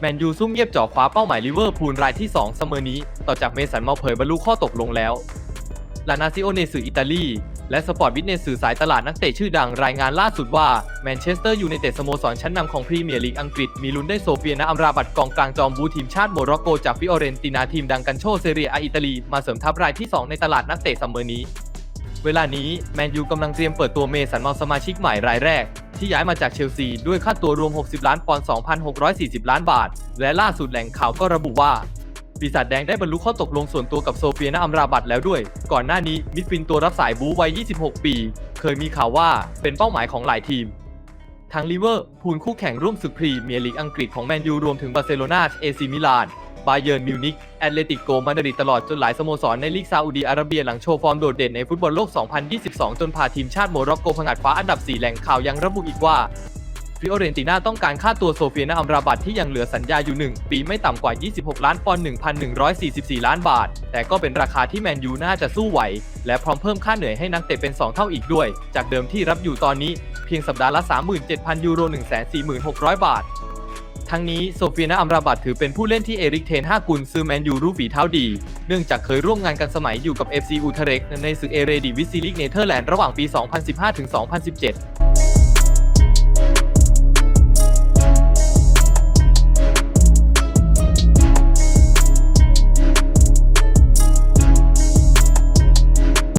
แมนยูซุ่มเงียบจ่อคว้าเป้าหมายลิเวอร์พูลรายที่ 2 เสมอนี้ ต่อจากเมสันมาเผยบรรลุข้อตกลงแล้วลานาซิโอในสื่ออิตาลี และสปอร์ตวิทเนสื่อสายตลาดนักเตะชื่อดังรายงานล่าสุดว่าแมนเชสเตอร์ยูไนเต็ดสโมสรชั้นนำของพรีเมียร์ลีกอังกฤษ มีลุ้นได้โซเฟียนาอัมราบัตกองกลางจอมบูทีมชาติโมร็อกโกจากฟิออเรนตินาทีมดังกันโชเซเรียอาอิตาลี มาเสริมทัพรายที่ 2 ในตลาดนักเตะเสมอนี้ เวลานี้แมนยูกำลังเตรียมเปิดตัวเมสันมาสมาชิกใหม่รายแรก ที่ย้ายมาจากเชลซีด้วยค่าตัวรวม 60 ล้านปอนด์ 2,640 ล้านบาท และล่าสุดแหล่งข่าวก็ระบุว่า ปีศาจแดงได้บรรลุข้อตกลงส่วนตัวกับโซเฟียนาอัมราบัตแล้วด้วย ก่อนหน้านี้มิดฟินตัวรับสายบูวัย 26 ปี เคยมีข่าวว่าเป็นเป้าหมายของหลายทีมทางลิเวอร์พูลคู่แข่งร่วมศึกพรีเมียร์ลีกอังกฤษของแมนยูรวมถึงบาร์เซโลนาเอซิมิลาน บาเยิร์นมิวนิกแอตเลติโกมาดริดตลอดจนหลายสโมสรในลีกซาอุดีอาระเบียหลังโชว์ฟอร์มโดดเด่นในฟุตบอลโลก 2022 จนพาทีมชาติโมร็อกโกผงัดฟ้าอันดับ 4 แหล่งข่าวยังระบุอีกว่าฟิโอเรนติน่าต้องการค่าตัวโซเฟียนาอัมราบัตที่ยังเหลือสัญญาอยู่ 1 ปีไม่ต่ำกว่า 26 ล้านปอนด์ 1,144 ล้านบาท แต่ก็เป็นราคาที่แมนยูน่าจะสู้ไหว และพร้อมเพิ่มค่าเหนื่อยให้นักเตะเป็น 2 เท่าอีกด้วย จากเดิมที่รับอยู่ตอนนี้ เพียงสัปดาห์ละ 37,000 ยูโร 146,000 บาท ทั้งนี้โซเฟียนาอัมราบัตถือเป็นผู้เล่นที่เอริกเทนห้ากุนซื้อแมนยูรู้ฝีเท้าดี เนื่องจากเคยร่วมงานกันสมัยอยู่กับ FC อูทเรกในศึกเอเรดิวิซีลิกเนเธอร์แลนด์ระหว่างปี 2015ถึง2017